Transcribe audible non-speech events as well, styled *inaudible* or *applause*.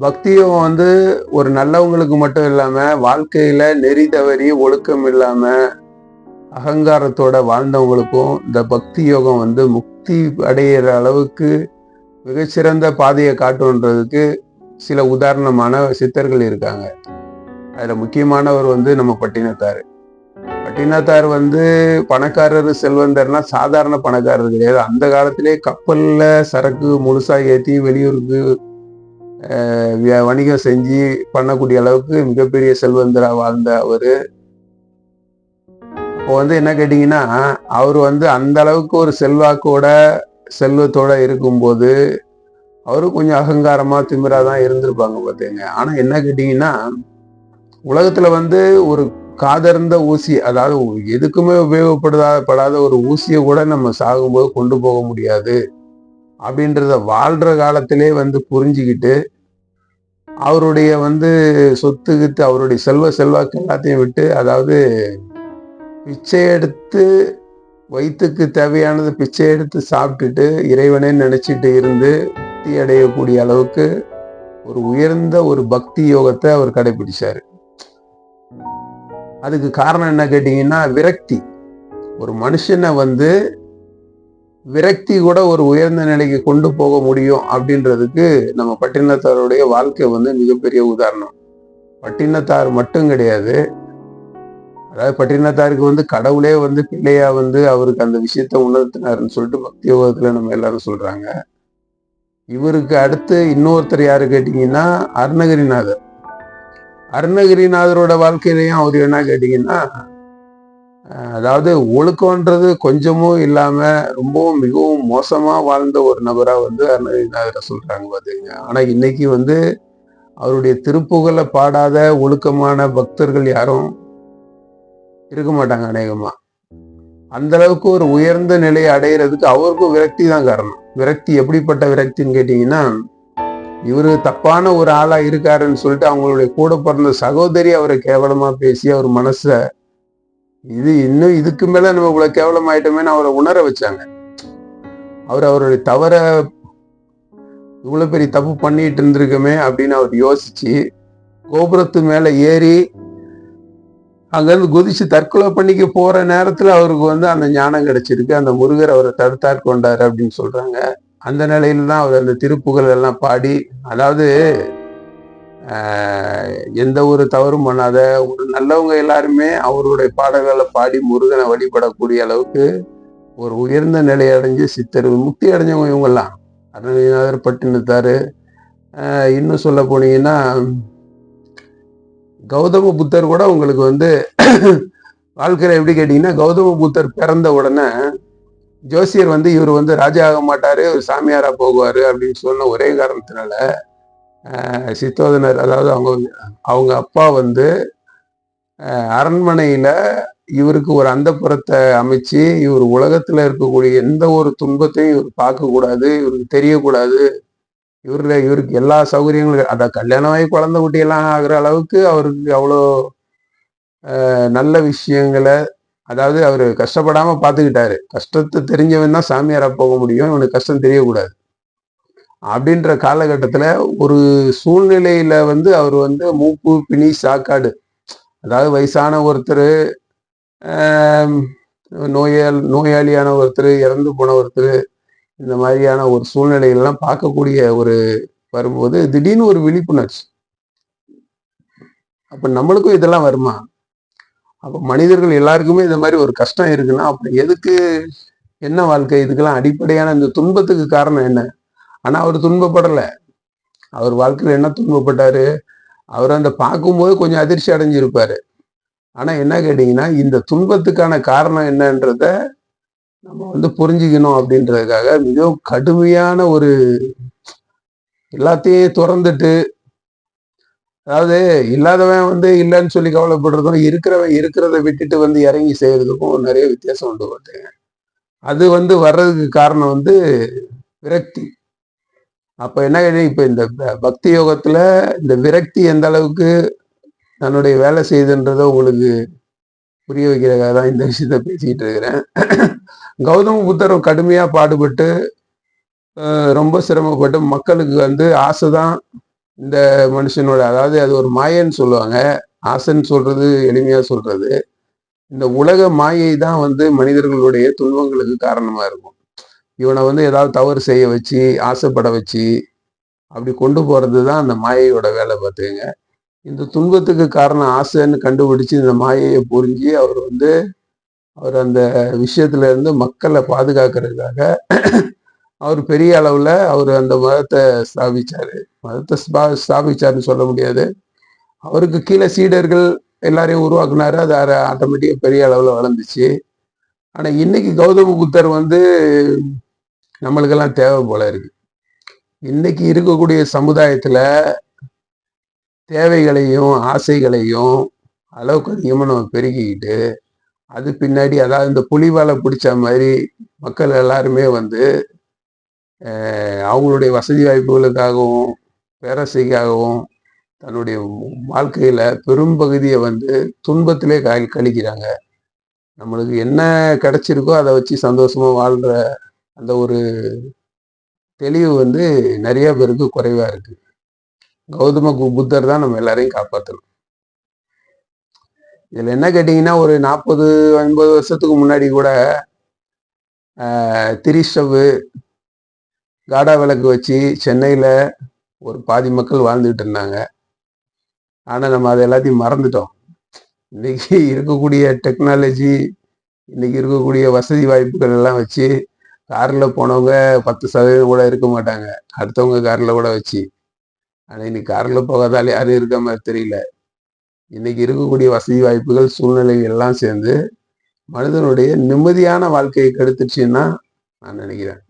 பக்தியும் வந்து ஒரு நல்லவங்களுக்கு மட்டும் இல்லாமல் வாழ்க்கையில் நெறி தவறி ஒழுக்கம் இல்லாமல் அகங்காரத்தோட வாழ்ந்தவங்களுக்கும் இந்த பக்தி யோகம் வந்து முக்தி அடையிற அளவுக்கு மிகச்சிறந்த பாதையை காட்டுன்றதுக்கு சில உதாரணமான சித்தர்கள் இருக்காங்க. அதில் முக்கியமானவர் வந்து நம்ம பட்டினத்தார். பட்டினத்தார் வந்து பணக்காரர் செல்வந்தர்னா சாதாரண பணக்காரர் கிடையாது. அந்த காலத்திலே கப்பலில் சரக்கு முழுசாக ஏற்றி வெளியூருக்கு வணிகம் செஞ்சு பண்ணக்கூடிய அளவுக்கு மிகப்பெரிய செல்வந்தராக வாழ்ந்த அவர். இப்போ வந்து என்ன கேட்டிங்கன்னா அவர் வந்து அந்த அளவுக்கு ஒரு செல்வாக்கோட செல்வத்தோட இருக்கும்போது அவரும் கொஞ்சம் அகங்காரமாக திமிராக தான் இருந்திருப்பாங்க பார்த்தீங்க ஆனால் என்ன கேட்டிங்கன்னா உலகத்தில் வந்து ஒரு காதர்ந்த ஊசி அதாவது எதுக்குமே உபயோகப்படுதா படாத ஒரு ஊசியை கூட நம்ம சாகும்போது கொண்டு போக முடியாது. அப்படின்றத வாழ்கிற காலத்திலே வந்து புரிஞ்சுக்கிட்டு அவருடைய வந்து சொத்து கித்து அவருடைய செல்வ செல்வாக்கு எல்லாத்தையும் விட்டு அதாவது பிச்சை எடுத்து வயிற்றுக்கு தேவையானது பிச்சை எடுத்து சாப்பிட்டுட்டு இறைவனே நினச்சிட்டு இருந்து முக்தி அடையக்கூடிய அளவுக்கு ஒரு உயர்ந்த ஒரு பக்தி யோகத்தை அவர் கடைபிடிச்சார். அதுக்கு காரணம் என்ன கேட்டிங்கன்னா விரக்தி. ஒரு மனுஷனை வந்து விரக்தி கூட ஒரு உயர்ந்த நிலைக்கு கொண்டு போக முடியும் அப்படின்றதுக்கு நம்ம பட்டினத்தாருடைய வாழ்க்கை வந்து மிகப்பெரிய உதாரணம். பட்டினத்தார் மட்டும் கிடையாது. அதாவது பட்டினத்தாருக்கு வந்து கடவுளே வந்து பிள்ளையா வந்து அவருக்கு அந்த விஷயத்த உணர்த்தினாருன்னு சொல்லிட்டு பக்தி யோகத்துல நம்ம எல்லாரும் சொல்றாங்க. இவருக்கு அடுத்து இன்னொருத்தர் யாரு கேட்டீங்கன்னா அருணகிரிநாதர். அருணகிரிநாதரோட வாழ்க்கையிலையும் அவர் என்ன கேட்டீங்கன்னா அதாவது ஒழுக்கம்ன்றது கொஞ்சமும் இல்லாம ரொம்பவும் மிகவும் மோசமா வாழ்ந்த ஒரு நபரா வந்து அருணகிரிநாதரை சொல்றாங்க பாத்தீங்க. ஆனா இன்னைக்கு வந்து அவருடைய திருப்புகளை பாடாத ஒழுக்கமான பக்தர்கள் யாரும் இருக்க மாட்டாங்க அநேகமா. அந்த அளவுக்கு ஒரு உயர்ந்த நிலையை அடையிறதுக்கு அவருக்கும் விரக்தி தான் காரணம். விரக்தி எப்படிப்பட்ட விரக்தின்னு கேட்டீங்கன்னா இவரு தப்பான ஒரு ஆளா இருக்காருன்னு சொல்லிட்டு அவங்களுடைய கூட பிறந்த சகோதரி அவரை கேவலமா பேசி அவர் மனசை இது இன்னும் இதுக்கு மேல நம்ம இவ்வளவு கேவலம் ஆயிட்டோமேன்னு அவரை உணர வச்சாங்க. அவர் அவருடைய தவற இவ்வளவு பெரிய தப்பு பண்ணிட்டு இருந்திருக்கமே அப்படின்னு அவர் யோசிச்சு கோபுரத்து மேல ஏறி அங்கிருந்து குதிச்சு தற்கொலை பண்ணிக்க போற நேரத்துல அவருக்கு வந்து அந்த ஞானம் கிடைச்சிருக்கு. அந்த முருகர் அவரை தடுத்தாற் கொண்டார் அப்படின்னு சொல்றாங்க. அந்த நிலையில தான் அவர் அந்த திருப்புகள் எல்லாம் பாடி அதாவது எந்த ஒரு தவறும் பண்ணாத ஒரு நல்லவங்க எல்லாருமே அவருடைய பாடல்களை பாடி முருகனை வழிபடக்கூடிய அளவுக்கு ஒரு உயர்ந்த நிலை அடைஞ்சு சித்தர் முக்தி அடைஞ்சவங்க இவங்கெல்லாம். அருணகிரிநாதர் பட்டினத்தாரு இன்னும் சொல்ல போனீங்கன்னா கௌதம புத்தர் கூட உங்களுக்கு வந்து *clears throat* வாழ்க்கையில் எப்படி கேட்டீங்கன்னா கௌதம புத்தர் பிறந்த உடனே ஜோசியர் வந்து இவர் வந்து ராஜா ஆக மாட்டாரு இவர் சாமியாரா போகுவாரு அப்படின்னு சொன்ன ஒரே காரணத்தினால சித்தோதனர் அதாவது அவங்க அவங்க அப்பா வந்து அரண்மனையில் இவருக்கு ஒரு அந்தப்புறத்தை அமைச்சு இவர் உலகத்தில் இருக்கக்கூடிய எந்த ஒரு துன்பத்தையும் இவர் பார்க்கக்கூடாது இவருக்கு தெரியக்கூடாது. இவரில் இவருக்கு எல்லா சௌகரியங்களும் அதான் கல்யாணம் ஆகி குழந்தை குட்டியெல்லாம் ஆகிற அளவுக்கு அவருக்கு அவ்வளோ நல்ல விஷயங்களை அதாவது அவர் கஷ்டப்படாமல் பார்த்துக்கிட்டாரு. கஷ்டத்தை தெரிஞ்சவன் தான் சாமியாராக போக முடியும். இவனுக்கு கஷ்டம் தெரியக்கூடாது. அப்படின்ற காலகட்டத்தில் ஒரு சூழ்நிலையில வந்து அவர் வந்து மூப்பு பிணி சாக்காடு. அதாவது வயசான ஒருத்தர் நோயால் நோயாளியான ஒருத்தர் இறந்து போன ஒருத்தர் இந்த மாதிரியான ஒரு சூழ்நிலைகள்லாம் பார்க்கக்கூடிய ஒரு வரும்போது திடீர்னு ஒரு விழிப்புணர்ச்சி. அப்போ நம்மளுக்கும் இதெல்லாம் வருமா? அப்போ மனிதர்கள் எல்லாருக்குமே இந்த மாதிரி ஒரு கஷ்டம் இருக்குன்னா அப்போ எதுக்கு என்ன வாழ்க்கை? இதுக்கெல்லாம் அடிப்படையான இந்த துன்பத்துக்கு காரணம் என்ன? ஆனால் அவர் துன்பப்படலை. அவர் வாழ்க்கையில் என்ன துன்பப்பட்டார்? அவர் அந்த பார்க்கும்போது கொஞ்சம் அதிர்ச்சி அடைஞ்சிருப்பார். ஆனால் என்ன கேட்டிங்கன்னா இந்த துன்பத்துக்கான காரணம் என்னன்றத நம்ம வந்து புரிஞ்சுக்கணும் அப்படின்றதுக்காக மிகவும் கடுமையான ஒரு எல்லாத்தையும் திறந்துட்டு அதாவது இல்லாதவன் வந்து இல்லைன்னு சொல்லி கவலைப்படுறதும் இருக்கிறவன் இருக்கிறத விட்டுட்டு வந்து இறங்கி செய்யறதுக்கும் நிறைய வித்தியாசம் உண்டு பார்த்தீங்க அது வந்து வர்றதுக்கு காரணம் வந்து விரக்தி. அப்ப என்ன கேட்டீங்க? இப்ப இந்த பக்தி யோகத்துல இந்த விரக்தி எந்த அளவுக்கு தன்னுடைய வேலை செய்யுதுன்றதை உங்களுக்கு புரிய வைக்கிறதுக்காக தான் இந்த விஷயத்த பேசிட்டு இருக்கிறேன். கௌதம புத்தரும் கடுமையா பாடுபட்டு ரொம்ப சிரமப்பட்டு மக்களுக்கு வந்து ஆசை தான் இந்த மனுஷனோட அதாவது அது ஒரு மாயன்னு சொல்லுவாங்க. ஆசைன்னு சொல்றது எளிமையா சொல்றது. இந்த உலக மாயை தான் வந்து மனிதர்களுடைய துன்பங்களுக்கு காரணமா இருக்கும். இவனை வந்து ஏதாவது தவறு செய்ய வச்சு ஆசைப்பட வச்சு அப்படி கொண்டு போகிறது தான் அந்த மாயையோட வேலை பார்த்துக்கங்க. இந்த துன்பத்துக்கு காரணம் ஆசைன்னு கண்டுபிடிச்சு இந்த மாயையை புரிஞ்சு அவர் வந்து அவர் அந்த விஷயத்துல இருந்து மக்களை பாதுகாக்கிறதுக்காக அவர் பெரிய அளவில் அவர் அந்த மதத்தை ஸ்தாபிச்சார். மதத்தை ஸ்தாபிச்சாருன்னு சொல்ல முடியாது. அவருக்கு கீழே சீடர்கள் எல்லாரையும் உருவாக்குனாரு. அது ஆட்டோமேட்டிக்காக பெரிய அளவில் வளர்ந்துச்சு. ஆனால் இன்னைக்கு கௌதம புத்தர் வந்து நம்மளுக்கெல்லாம் தேவை போல இருக்கு. இன்னைக்கு இருக்கக்கூடிய சமுதாயத்துல தேவைகளையும் ஆசைகளையும் அளவுக்கு அதிகமாக நம்ம பெருக்கிக்கிட்டு அது பின்னாடி அதாவது இந்த புலிவாலை பிடிச்ச மாதிரி மக்கள் எல்லாருமே வந்து அவங்களுடைய வசதி வாய்ப்புகளுக்காகவும் பேரசைக்காகவும் தன்னுடைய வாழ்க்கையில பெரும்பகுதியை வந்து துன்பத்திலே கழிக்கிறாங்க. நம்மளுக்கு என்ன கிடைச்சிருக்கோ அதை வச்சு சந்தோஷமா வாழ்ற அந்த ஒரு தெளிவு வந்து நிறைய பேருக்கு குறைவா இருக்கு. கௌதம புத்தர் தான் நம்ம எல்லாரையும் காப்பாற்றணும் இதில் என்ன கேட்டிங்கன்னா ஒரு நாற்பது ஐம்பது வருஷத்துக்கு முன்னாடி கூட திரிஷவு காடா விளக்கு வச்சு சென்னையில் ஒரு பாதி மக்கள் வாழ்ந்துட்டு இருந்தாங்க. ஆனால் நம்ம அதை எல்லாத்தையும் மறந்துட்டோம். இன்னைக்கு இருக்கக்கூடிய டெக்னாலஜி இன்னைக்கு இருக்கக்கூடிய வசதி வாய்ப்புகள் எல்லாம் வச்சு கார்ல போனவங்க பத்து சதவீதம் கூட இருக்க மாட்டாங்க. அடுத்தவங்க கார்ல கூட வச்சு. ஆனா இன்னைக்கு கார்ல போகாதால யாரும் இருக்க மாதிரி தெரியல. இன்னைக்கு இருக்கக்கூடிய வசதி வாய்ப்புகள் சூழ்நிலைகள் எல்லாம் சேர்ந்து மனிதனுடைய நிம்மதியான வாழ்க்கையை கெடுத்துச்சுன்னா நான் நினைக்கிறேன்.